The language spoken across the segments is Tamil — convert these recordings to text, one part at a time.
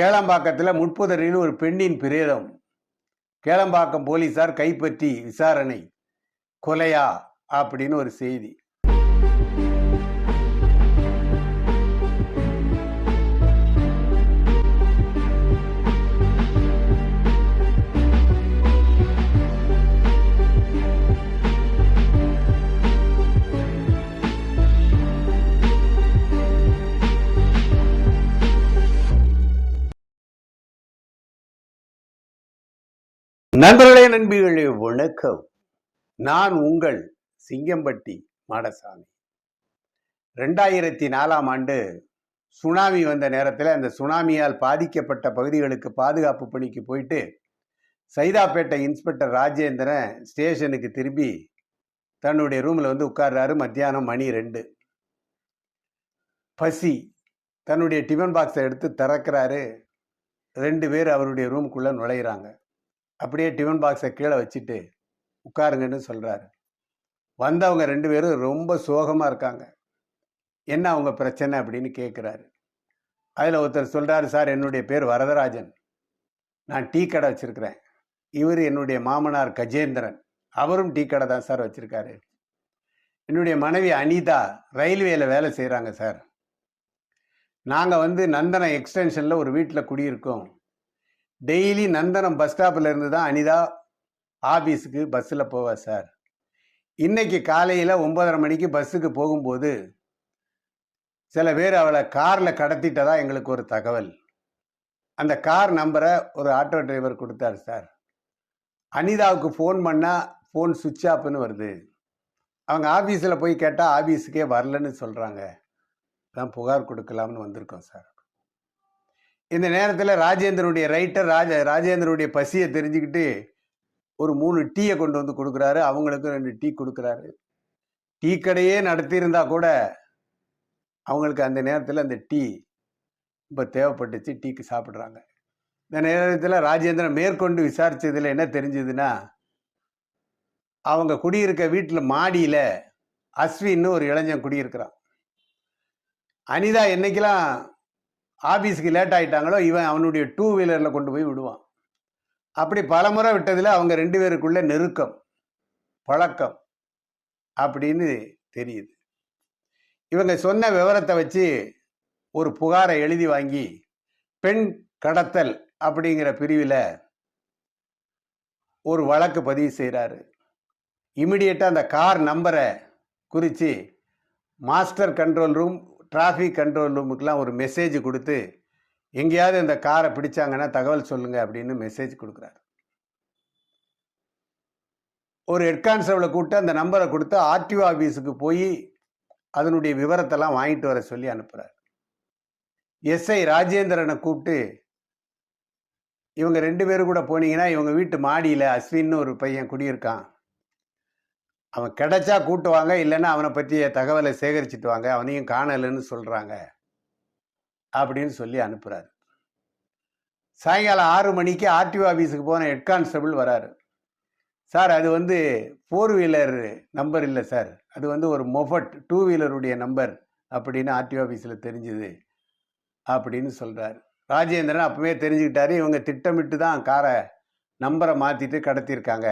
கேளம்பாக்கத்தில் முட்புதரில் ஒரு பெண்ணின் பிரேதம். கேளம்பாக்கம் போலீசார் கைப்பற்றி விசாரணை. கொலையா? அப்படின்னு ஒரு செய்தி. நண்பர்களே நண்பிகளே வணக்கம். நான் உங்கள் சிங்கம்பட்டி மாடசாமி. ரெண்டாயிரத்தி நாலாம் ஆண்டு சுனாமி வந்த நேரத்தில் அந்த சுனாமியால் பாதிக்கப்பட்ட பகுதிகளுக்கு பாதுகாப்பு பணிக்கு போயிட்டு சைதாப்பேட்டை இன்ஸ்பெக்டர் ராஜேந்திரன் ஸ்டேஷனுக்கு திரும்பி தன்னுடைய ரூமில் வந்து உட்கார்றாரு மத்தியானம் மணி ரெண்டு. பசி தன்னுடைய டிஃபன் பாக்ஸை எடுத்து திறக்கிறாரு. ரெண்டு பேர் அவருடைய ரூமுக்குள்ளே நுழையிறாங்க. அப்படியே டிஃபன் பாக்ஸை கீழே வச்சுட்டு உட்காருங்கன்னு சொல்கிறாரு வந்தவங்க ரெண்டு பேரும் ரொம்ப சோகமாக இருக்காங்க. என்ன அவங்க பிரச்சனை அப்படின்னு கேட்குறாரு அதில் ஒருத்தர் சொல்கிறாரு சார் என்னுடைய பேர் வரதராஜன். நான் டீ கடை வச்சுருக்கிறேன். இவர் என்னுடைய மாமனார் கஜேந்திரன். அவரும் டீ கடை தான் சார் வச்சுருக்காரு. என்னுடைய மனைவி அனிதா ரயில்வேயில் வேலை செய்கிறாங்க சார். நாங்கள் வந்து நந்தன எக்ஸ்டென்ஷனில் ஒரு வீட்டில் குடியிருக்கோம். டெய்லி நந்தனம் பஸ் ஸ்டாப்பில் இருந்து தான் அனிதா ஆஃபீஸுக்கு பஸ்ஸில் போவா சார். இன்னைக்கு காலையில் ஒன்பதரை மணிக்கு பஸ்ஸுக்கு போகும்போது சில பேர் அவளை காரில் கடத்திட்டதா எங்களுக்கு ஒரு தகவல். அந்த கார் நம்பரை ஒரு ஆட்டோ டிரைவர் கொடுத்தாரு சார். அனிதாவுக்கு ஃபோன் பண்ணால் ஃபோன் சுவிட்ச் ஆஃப்னு வருது. அவங்க ஆஃபீஸில் போய் கேட்டால் ஆஃபீஸுக்கே வரலன்னு சொல்கிறாங்க தான் புகார் கொடுக்கலாம்னு வந்திருக்கோம் சார். இந்த நேரத்தில் ராஜேந்திரனுடைய ரைட்டர் ராஜ ராஜேந்திரனுடைய பசியை தெரிஞ்சுக்கிட்டு ஒரு மூணு டீயை கொண்டு வந்து கொடுக்குறாரு. அவங்களுக்கும் ரெண்டு டீ கொடுக்குறாரு. டீ கடையே நடத்தியிருந்தா கூட அவங்களுக்கு அந்த நேரத்தில் அந்த டீ இப்போ தேவைப்பட்டுச்சு. டீக்கு சாப்பிட்றாங்க. இந்த நேரத்தில் ராஜேந்திரன் மேற்கொண்டு விசாரித்ததில் என்ன தெரிஞ்சதுன்னா அவங்க குடியிருக்க வீட்டில் மாடியில் அஸ்வின்னு ஒரு இளைஞன் குடியிருக்கிறான். அனிதா என்னைக்கெல்லாம் ஆஃபீஸுக்கு லேட் ஆகிட்டாங்களோ இவன் அவனுடைய டூ வீலரில் கொண்டு போய் விடுவான். அப்படி பலமுறை விட்டதில் அவங்க ரெண்டு பேருக்குள்ளே நெருக்கம் பழக்கம் அப்படின்னு தெரியுது. இவங்க சொன்ன விவரத்தை வச்சு ஒரு புகாரை எழுதி வாங்கி பெண் கடத்தல் அப்படிங்கிற பிரிவில் ஒரு வழக்கு பதிவு செய்கிறாரு இமிடியேட்டாக அந்த கார் நம்பரை குறித்து master control room traffic control ரூமுக்கெலாம் ஒரு மெசேஜ் கொடுத்து எங்கேயாவது இந்த காரை பிடிச்சாங்கன்னா தகவல் சொல்லுங்கள் அப்படின்னு மெசேஜ் கொடுக்குறாரு. ஒரு ஹெட் கான்ஸ்டபிளை கூப்பிட்டு அந்த நம்பரை கொடுத்து ஆர்டிஓ ஆஃபீஸுக்கு போய் அதனுடைய விவரத்தெல்லாம் வாங்கிட்டு வர சொல்லி அனுப்புகிறார் எஸ்ஐ ராஜேந்திரனை கூப்பிட்டு இவங்க ரெண்டு பேரும் கூட போனீங்கன்னா இவங்க வீட்டு மாடியில் அஸ்வின்னு ஒரு பையன் குடியிருக்கான். அவன் கிடைச்சா கூட்டுவாங்க இல்லைன்னா அவனை பற்றிய தகவலை சேகரிச்சுட்டு வாங்க அவனையும் காணலைன்னு சொல்கிறாங்க அப்படின்னு சொல்லி அனுப்புகிறாரு சாயங்காலம் ஆறு மணிக்கு ஆர்டிஓ ஆஃபீஸுக்கு போன ஹெட் கான்ஸ்டபிள் வராரு. சார் அது வந்து ஃபோர் வீலர் நம்பர் இல்லை சார். அது வந்து ஒரு மொஃபட் டூ வீலருடைய நம்பர் அப்படின்னு ஆர்டிஓ ஆஃபீஸில் தெரிஞ்சுது அப்படின்னு சொல்கிறாரு ராஜேந்திரன் அப்பவே தெரிஞ்சுக்கிட்டாரு இவங்க திட்டமிட்டு தான் காரை நம்பரை மாற்றிட்டு கடத்தியிருக்காங்க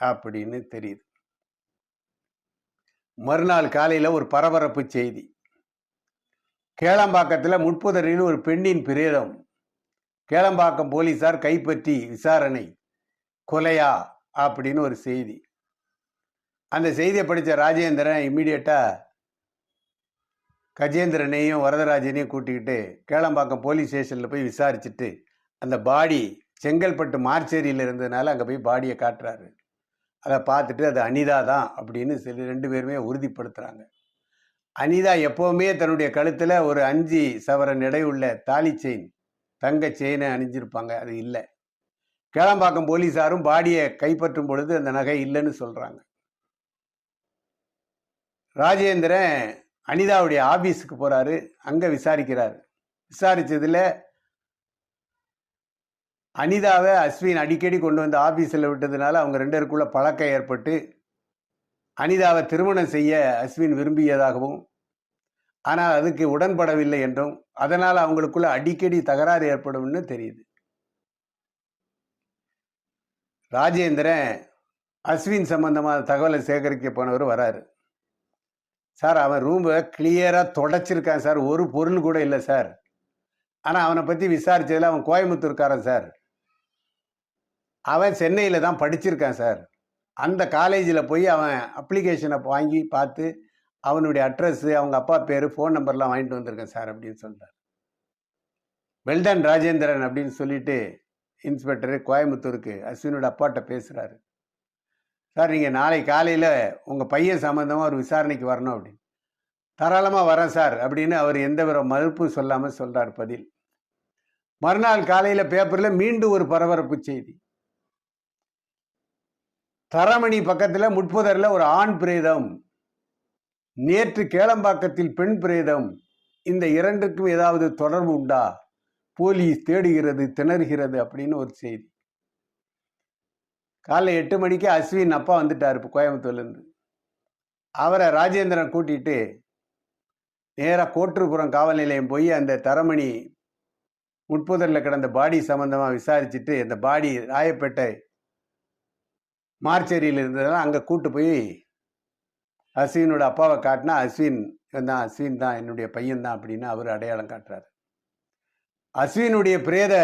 அப்படின்னு தெரியுது. மறுநாள் காலையில் ஒரு பரபரப்பு செய்தி. கேளம்பாக்கத்தில் முட்புதரில் ஒரு பெண்ணின் பிரேதம். கேளம்பாக்கம் போலீசார் கைப்பற்றி விசாரணை. கொலையா? அப்படின்னு ஒரு செய்தி. அந்த செய்தியை படித்த ராஜேந்திரன் இம்மிடியட்டாக கஜேந்திரனையும் வரதராஜனையும் கூட்டிக்கிட்டு கேளம்பாக்கம் போலீஸ் ஸ்டேஷனில் போய் விசாரிச்சுட்டு அந்த பாடி செங்கல்பட்டு மார்ச்சேரியில் இருந்ததுனால அங்கே போய் பாடியை காட்டுறாரு. அதை பார்த்துட்டு அது அனிதா தான் அப்படின்னு சொல்லி ரெண்டு பேருமே உறுதிப்படுத்துகிறாங்க அனிதா எப்போவுமே தன்னுடைய கழுத்தில் ஒரு அஞ்சு சவரன் எடை உள்ள தாலி செயின் தங்க செயினை அணிஞ்சிருப்பாங்க. அது இல்லை. கேளம்பாக்கம் போலீஸாரும் பாடியை கைப்பற்றும் பொழுது அந்த நகை இல்லைன்னு சொல்கிறாங்க ராஜேந்திரன் அனிதாவுடைய ஆபீஸுக்கு போகிறாரு அங்கே விசாரிக்கிறார். விசாரித்ததில் அனிதாவை அஸ்வின் அடிக்கடி கொண்டு வந்து ஆஃபீஸில் விட்டதுனால அவங்க ரெண்டு பேருக்குள்ள பழக்கம் ஏற்பட்டு அனிதாவை திருமணம் செய்ய அஸ்வின் விரும்பியதாகவும் ஆனால் அதுக்கு உடன்படவில்லை என்றும் அதனால் அவங்களுக்குள்ள அடிக்கடி தகராறு ஏற்படும்னு தெரியுது. ராஜேந்திரன் அஸ்வின் சம்பந்தமான தகவலை சேகரிக்க போனவர் வராரு. சார் அவன் ரூமை கிளியராக தொடச்சிருக்கான் சார். ஒரு பொருள் கூட இல்லை சார். ஆனால் அவனை பற்றி விசாரிச்சதில் அவன் கோயம்புத்தூர்காரன் சார். அவன் சென்னையில் தான் படிச்சிருக்கான் சார். அந்த காலேஜில் போய் அவன் அப்ளிகேஷனை வாங்கி பார்த்து அவனுடைய அட்ரஸ்ஸு அவங்க அப்பா பேர் ஃபோன் நம்பர்லாம் வாங்கிட்டு வந்திருக்கேன் சார் அப்படின்னு சொல்கிறார் வெல்டன் ராஜேந்திரன் அப்படின்னு சொல்லிட்டு இன்ஸ்பெக்டர் கோயம்புத்தூருக்கு அஸ்வினோட அப்பாட்ட பேசுகிறாரு சார் நீங்கள் நாளை காலையில் உங்கள் பையன் சம்மந்தமாக ஒரு விசாரணைக்கு வரணும் அப்படின்னு. தாராளமாக வரேன் சார் அப்படின்னு அவர் எந்த வித மறுப்பும் சொல்லாமல் சொல்கிறார் பதில். மறுநாள் காலையில் பேப்பரில் மீண்டும் ஒரு பரபரப்பு செய்தி. தரமணி பக்கத்தில் முட்புதரில் ஒரு ஆண் பிரேதம். நேற்று கேளம்பாக்கத்தில் பெண் பிரேதம். இந்த இரண்டுக்கும் ஏதாவது தொடர்பு உண்டா? போலீஸ் தேடுகிறது திணறுகிறது அப்படின்னு ஒரு செய்தி. காலைல எட்டு மணிக்கு அஸ்வின் அப்பா வந்துட்டார் இப்போ கோயம்புத்தூர்லேருந்து. அவரை ராஜேந்திரன் கூட்டிட்டு நேராக கோட்டுப்புறம் காவல் நிலையம் போய் அந்த தரமணி முட்புதரில் கிடந்த பாடி சம்மந்தமாக விசாரிச்சுட்டு அந்த பாடி ராயப்பேட்டை மார்ச்சேரியில் இருந்ததெல்லாம் அங்கே கூட்டு போய் அஸ்வினோட அப்பாவை காட்டினா அஸ்வின் தான் அஸ்வின் தான் என்னுடைய பையன் தான் அப்படின்னு அவர் அடையாளம் காட்டுறாரு. அஸ்வினுடைய பிரேத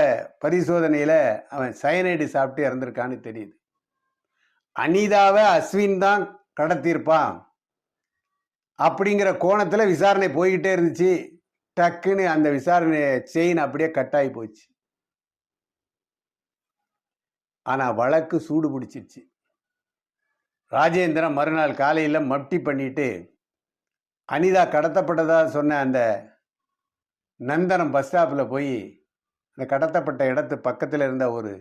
பரிசோதனையில் அவன் சயனைடு சாப்பிட்டு இறந்துருக்கான்னு தெரியுது. அனிதாவை அஸ்வின் தான் கடத்தியிருப்பான். அப்படிங்கிற கோணத்தில் விசாரணை போய்கிட்டே இருந்துச்சு. டக்குன்னு அந்த விசாரணை செயின் அப்படியே கட்டாகி போச்சு. ஆனால் வழக்கு சூடு பிடிச்சிருச்சு. ராஜேந்திரன் மறுநாள் காலையில் மப்டி பண்ணிட்டு அனிதா கடத்தப்பட்டதாக சொன்ன அந்த நந்தனம் பஸ் ஸ்டாப்பில் போய் அந்த கடத்தப்பட்ட இடத்து பக்கத்தில் இருந்த ஒரு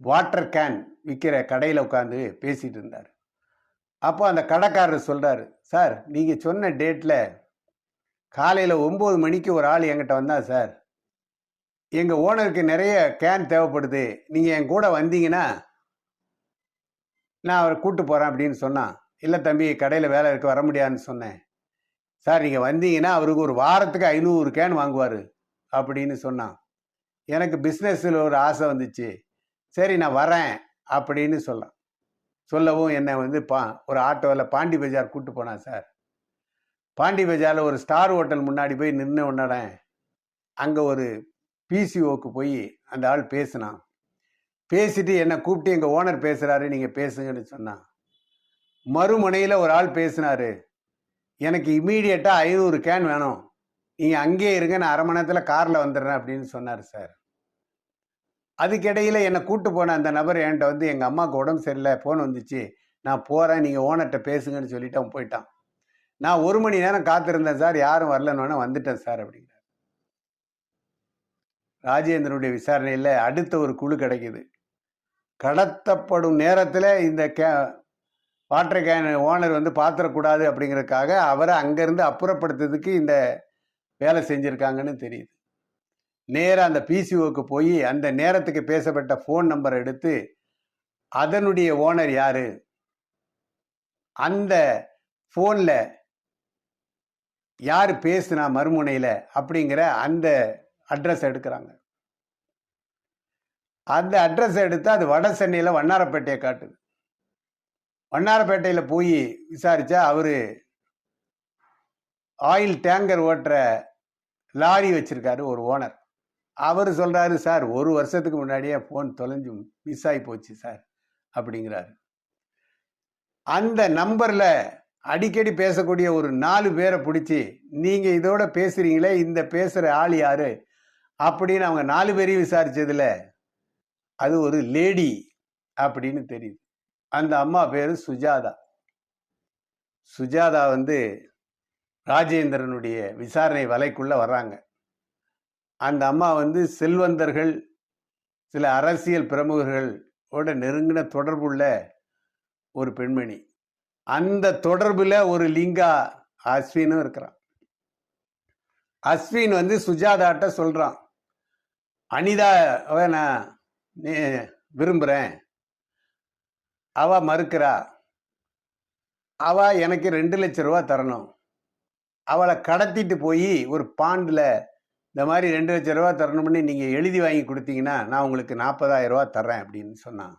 வாட்டர் கேன் விற்கிற கடையில் உட்காந்து பேசிகிட்டு இருந்தார். அப்போ அந்த கடைக்காரர் சொல்கிறாரு சார் நீங்கள் சொன்ன டேட்டில் காலையில் ஒம்பது மணிக்கு ஒரு ஆள் என்கிட்ட வந்தான் சார் எங்கள் ஓனருக்கு நிறைய கேன் தேவைப்படுது நீங்கள் என் கூட வந்தீங்கன்னா நான் அவரை கூட்டு போகிறேன் அப்படின்னு சொன்னான் இல்லை தம்பி கடையில் வேலை இருக்க வர முடியாதுன்னு சொன்னேன். சார் நீங்கள் வந்தீங்கன்னா அவருக்கு ஒரு வாரத்துக்கு ஐநூறு கேன் வாங்குவார் அப்படின்னு சொன்னான். எனக்கு பிஸ்னஸில் ஒரு ஆசை வந்துச்சு. சரி நான் வரேன் அப்படின்னு சொன்னான். சொல்லவும் என்னை வந்து பா ஒரு ஆட்டோவில் பாண்டி பஜார் கூப்பிட்டு போனான் சார். பாண்டி பஜாரில் ஒரு ஸ்டார் ஹோட்டல் முன்னாடி போய் நின்று உன்னடேன் அங்கே ஒரு பிசிஓக்கு போய் அந்த ஆள் பேசினான். பேசிட்டு என்னை கூப்பிட்டு எங்கள் ஓனர் பேசுகிறாரு நீங்கள் பேசுங்கன்னு சொன்னான் மறுமுனையில் ஒரு ஆள் பேசினாரு எனக்கு இமீடியட்டாக ஐநூறு கேன் வேணும். நீங்கள் அங்கேயே இருங்க நான் அரை மணி நேரத்தில் காரில் வந்துடுறேன் அப்படின்னு சொன்னார் சார். அதுக்கிடையில் என்னை கூப்பிட்டு போன அந்த நபர் என்கிட்ட வந்து எங்கள் அம்மாவுக்கு உடம்பு சரியில்லை ஃபோன் வந்துச்சு. நான் போகிறேன் நீங்கள் ஓனர்கிட்ட பேசுங்கன்னு சொல்லிட்டு அவன் போயிட்டான். நான் ஒரு மணி நேரம் காத்திருந்தேன் சார் யாரும் வரலன்னு வந்துட்டேன் சார் அப்படிங்கிறார். ராஜேந்திரனுடைய விசாரணையில் அடுத்த ஒரு குழு கிடைக்குது. கடத்தப்படும் நேரத்தில் இந்த கே வாட்டர் கேன் ஓனர் வந்து பாத்திரக்கூடாது அப்படிங்கிறதுக்காக அவரை அங்கேருந்து அப்புறப்படுத்துறதுக்கு இந்த வேலை செஞ்சுருக்காங்கன்னு தெரியுது. நேராக அந்த பிசிஓக்கு போய் அந்த நேரத்துக்கு பேசப்பட்ட ஃபோன் நம்பர் எடுத்து அதனுடைய ஓனர் யார்? அந்த ஃபோனில் யார் பேசுனா மறுமுனையில் அப்படிங்கிற அந்த அட்ரஸ் எடுக்கிறாங்க. அந்த அட்ரஸ் எடுத்து அது வட சென்னையில் வண்ணாரப்பேட்டையை காட்டுது. வண்ணாரப்பேட்டையில் போய் விசாரித்தா அவர் ஆயில் டேங்கர் ஓட்டுற லாரி வச்சிருக்காரு ஒரு ஓனர் அவர் சொல்கிறாரு சார் ஒரு வருஷத்துக்கு முன்னாடியே ஃபோன் தொலைஞ்சு மிஸ் ஆகி போச்சு சார் அப்படிங்கிறாரு. அந்த நம்பரில் அடிக்கடி பேசக்கூடிய ஒரு நாலு பேரை பிடிச்சி நீங்கள் இதோட பேசுகிறீங்களே இந்த பேசுகிற ஆள் யார்? அப்படின்னு அவங்க நாலு பேரையும் விசாரித்ததில் அது ஒரு லேடி அப்படின்னு தெரியுது. அந்த அம்மா பேர் சுஜாதா. சுஜாதா வந்து ராஜேந்திரனுடைய விசாரணை வலைக்குள்ள வர்றாங்க. அந்த அம்மா வந்து செல்வந்தர்கள் சில அரசியல் பிரமுகர்களோட நெருங்கின தொடர்புள்ள ஒரு பெண்மணி. அந்த தொடர்பில் ஒரு லிங்கா அஸ்வினும் இருக்கிறான். அஸ்வின் வந்து சுஜாதாட்ட சொல்கிறான் அனிதாவை நான் நீ விரும்புகிறேன் அவ மறுக்கிறா. அவ எனக்கு ரெண்டு லட்ச ரூபா தரணும். அவளை கடத்திட்டு போய் ஒரு பாண்டில் இந்த மாதிரி ரெண்டு லட்ச ரூபா தரணும்னு நீங்கள் எழுதி வாங்கி கொடுத்தீங்கன்னா நான் உங்களுக்கு நாற்பதாயிரம் ரூபா தர்றேன் அப்படின்னு சொன்னான்.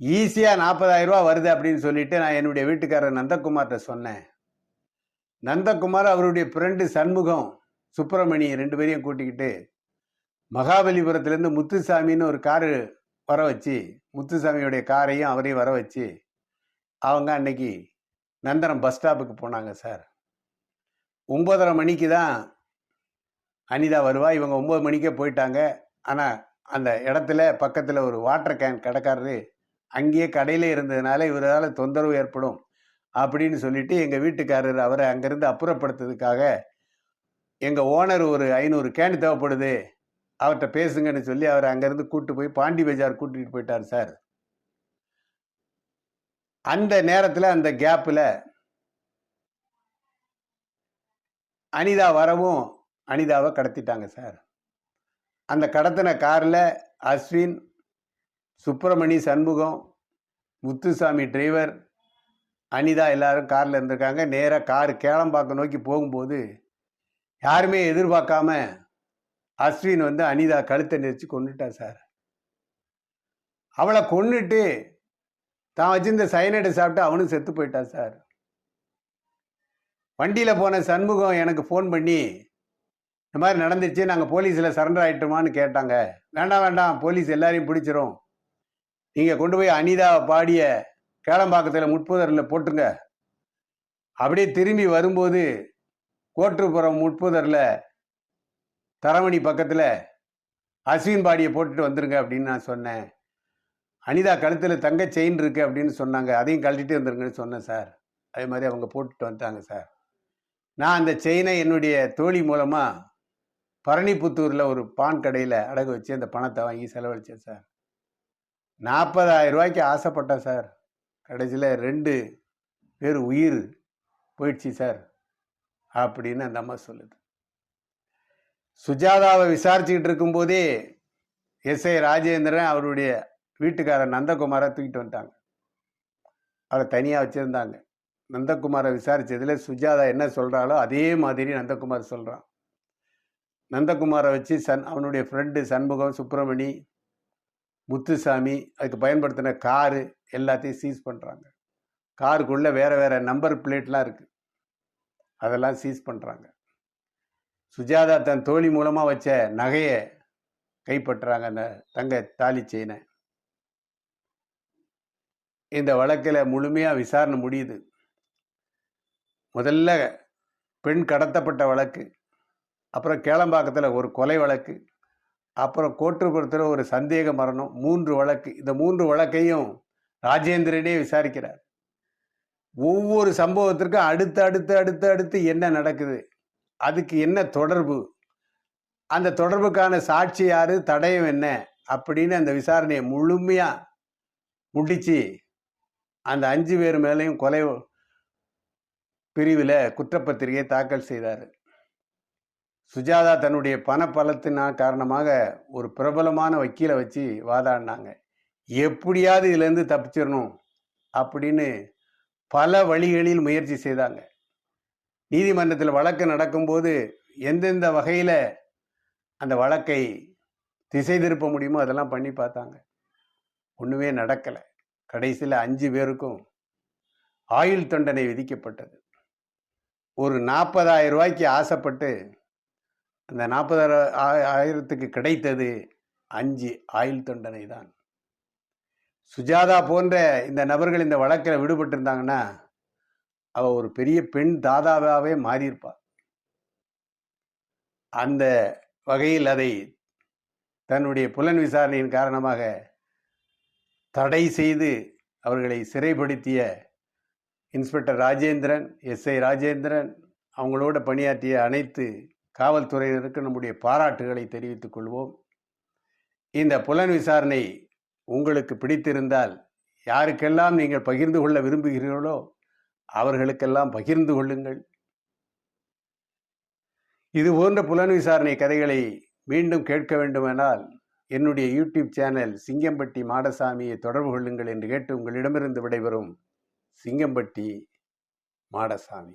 ஈஸியாக நாற்பதாயிரம் ரூபா வருது அப்படின்னு சொல்லிட்டு நான் என்னுடைய வீட்டுக்காரர் நந்தகுமார்கிட்ட சொன்னேன். நந்தகுமார் அவருடைய ஃப்ரெண்டு சண்முகம் சுப்பிரமணி ரெண்டு பேரையும் கூட்டிக்கிட்டு மகாபலிபுரத்துலேருந்து முத்துசாமின்னு ஒரு காரு வர வச்சு முத்துசாமியுடைய காரையும் அவரையும் வர வச்சு அவங்க அன்னைக்கு நந்தனம் பஸ் ஸ்டாப்புக்கு போனாங்க சார். ஒம்பதரை மணிக்கு தான் அனிதா வருவா. இவங்க ஒம்பது மணிக்கே போயிட்டாங்க. ஆனால் அந்த இடத்துல பக்கத்தில் ஒரு வாட்டர் கேன் கடைக்காரரு அங்கேயே கடையில் இருந்ததுனால இவரால் தொந்தரவு ஏற்படும் அப்படின்னு சொல்லிட்டு எங்கள் வீட்டுக்காரர் அவரை அங்கேருந்து அப்புறப்படுத்துறதுக்காக எங்கள் ஓனர் ஒரு ஐநூறு கேன் தேவைப்படுது. அவர்கிட்ட பேசுங்கன்னு சொல்லி அவரை அங்கேருந்து கூட்டு போய் பாண்டி பஜார் கூட்டிகிட்டு போயிட்டார் சார். அந்த நேரத்தில் அந்த கேப்பில் அனிதா வரவும் அனிதாவை கடத்திட்டாங்க சார். அந்த கடத்தின காரில் அஸ்வின் சுப்பிரமணி சண்முகம் முத்துசாமி டிரைவர் அனிதா எல்லாரும் காரில் இருந்திருக்காங்க. நேராக கார் கேளம்பாக்கம் நோக்கி போகும்போது யாருமே எதிர்பார்க்காம அஸ்வின் வந்து அனிதா கழுத்தை நெரிச்சு கொண்டுட்டா சார். அவளை கொண்டுட்டு தான் வச்சிருந்த சைனடை சாப்பிட்டு அவனும் செத்து போயிட்டான் சார். வண்டியில் போன சண்முகம் எனக்கு ஃபோன் பண்ணி இந்த மாதிரி நடந்துச்சு நாங்கள் போலீஸில் சரண்டர் ஆகிட்டோமான்னு கேட்டாங்க. வேண்டாம் வேண்டாம் போலீஸ் எல்லாரையும் பிடிச்சிரும். நீங்கள் கொண்டு போய் அனிதா பாடிய கேளம்பாக்கத்தில் முட்புதரில் போட்டுருங்க. அப்படியே திரும்பி வரும்போது கோட்டுப்புறம் முட்புதரில் தரமணி பக்கத்தில் அஸ்வின் பாடியை போட்டுட்டு வந்துருங்க அப்படின்னு நான் சொன்னேன். அனிதா கழுத்தில் தங்க செயின் இருக்கு அப்படின்னு சொன்னாங்க. அதையும் கழட்டிட்டு வந்துருங்கன்னு சொன்னேன் சார். அதே மாதிரி அவங்க போட்டுட்டு வந்துட்டாங்க சார். நான் அந்த செயினை என்னுடைய தோழி மூலமாக பரணிபுத்தூரில் ஒரு பான் கடையில் அடகு வச்சு அந்த பணத்தை வாங்கி செலவழித்தேன் சார். நாற்பதாயிரம் ரூபாய்க்கு ஆசைப்பட்டேன் சார். கடைசியில் ரெண்டு பேர் உயிர் போயிடுச்சு சார். அப்படின்னு அந்த அம்மா சொல்லுது. சுஜாதாவை விசாரிச்சுக்கிட்டு இருக்கும்போதே எஸ்ஐ ராஜேந்திரன் அவருடைய வீட்டுக்காரர் நந்தகுமாரை தூக்கிட்டு வந்துட்டாங்க. அவரை தனியாக வச்சுருந்தாங்க. நந்தகுமாரை விசாரித்ததில் சுஜாதா என்ன சொல்கிறாளோ அதே மாதிரி நந்தகுமார் சொல்கிறான் நந்தகுமாரை வச்சு சன் அவனுடைய ஃப்ரெண்டு சண்முகம் சுப்பிரமணி முத்துசாமி அதுக்கு பயன்படுத்தின காரு எல்லாத்தையும் சீஸ் பண்ணுறாங்க காருக்குள்ளே வேறு வேறு நம்பர் பிளேட்லாம் இருக்குது அதெல்லாம் சீஸ் பண்ணுறாங்க சுஜாதா தன் தோழி மூலமாக வச்ச நகையை கைப்பற்றுறாங்க அந்த தங்க தாலி செயினை இந்த வழக்கில் முழுமையாக விசாரணை முடியுது. முதல்ல பெண் கடத்தப்பட்ட வழக்கு அப்புறம் கேளம்பாக்கத்தில் ஒரு கொலை வழக்கு அப்புறம் கோட்டுப்புறத்தில் ஒரு சந்தேக மரணம் மூன்று வழக்கு. இந்த மூன்று வழக்கையும் ராஜேந்திரனே விசாரிக்கிறார். ஒவ்வொரு சம்பவத்திற்கும் அடுத்து அடுத்து அடுத்து அடுத்து என்ன நடக்குது? அதுக்கு என்ன தொடர்பு? அந்த தொடர்புக்கான சாட்சி யாரு? தடயம் என்ன? அப்படின்னு அந்த விசாரணையை முழுமையாக முடித்து அந்த அஞ்சு பேர் மேலேயும் கொலை பிரிவில் குற்றப்பத்திரிகை தாக்கல் செய்தார். சுஜாதா தன்னுடைய பணப்பலத்தினா காரணமாக ஒரு பிரபலமான வக்கீலை வச்சு வாதாடினாங்க. எப்படியாவது இதுலேருந்து தப்பிச்சிடணும் அப்படின்னு பல வழிகளில் முயற்சி செய்தாங்க. நீதிமன்றத்தில் வழக்கு நடக்கும்போது எந்தெந்த வகையில் அந்த வழக்கை திசை திருப்ப முடியுமோ அதெல்லாம் பண்ணி பார்த்தாங்க. ஒன்றுமே நடக்கலை. கடைசியில் அஞ்சு பேருக்கும் ஆயுள் தண்டனை விதிக்கப்பட்டது. ஒரு நாற்பதாயிரம் ரூபாய்க்கு ஆசைப்பட்டு அந்த நாற்பதாயிரம் ஆயிரத்துக்கு கிடைத்தது அஞ்சு ஆயுள் தண்டனை தான். சுஜாதா போன்ற இந்த நபர்கள் இந்த வழக்கில் விடுபட்டிருந்தாங்கன்னா அவள் ஒரு பெரிய பெண் தாதாவாகவே மாறியிருப்பாள் அந்த வகையில் அதை தன்னுடைய புலன் விசாரணையின் காரணமாக தடை செய்து அவர்களை சிறைப்படுத்திய இன்ஸ்பெக்டர் ராஜேந்திரன் எஸ்ஐ ராஜேந்திரன் அவங்களோட பணியாற்றிய அனைத்து காவல்துறையினருக்கு நம்முடைய பாராட்டுகளை தெரிவித்துக் கொள்வோம். இந்த புலன் விசாரணை உங்களுக்கு பிடித்திருந்தால் யாருக்கெல்லாம் நீங்கள் பகிர்ந்து கொள்ள விரும்புகிறீர்களோ அவர்களுக்கெல்லாம் பகிர்ந்து கொள்ளுங்கள். இது போன்ற புலன் விசாரணை கதைகளை மீண்டும் கேட்க வேண்டுமானால் என்னுடைய யூடியூப் சேனல் சிங்கம்பட்டி மாடசாமியை தொடர்பு கொள்ளுங்கள் என்று கேட்டு உங்களிடமிருந்து விடைபெறும் சிங்கம்பட்டி மாடசாமி.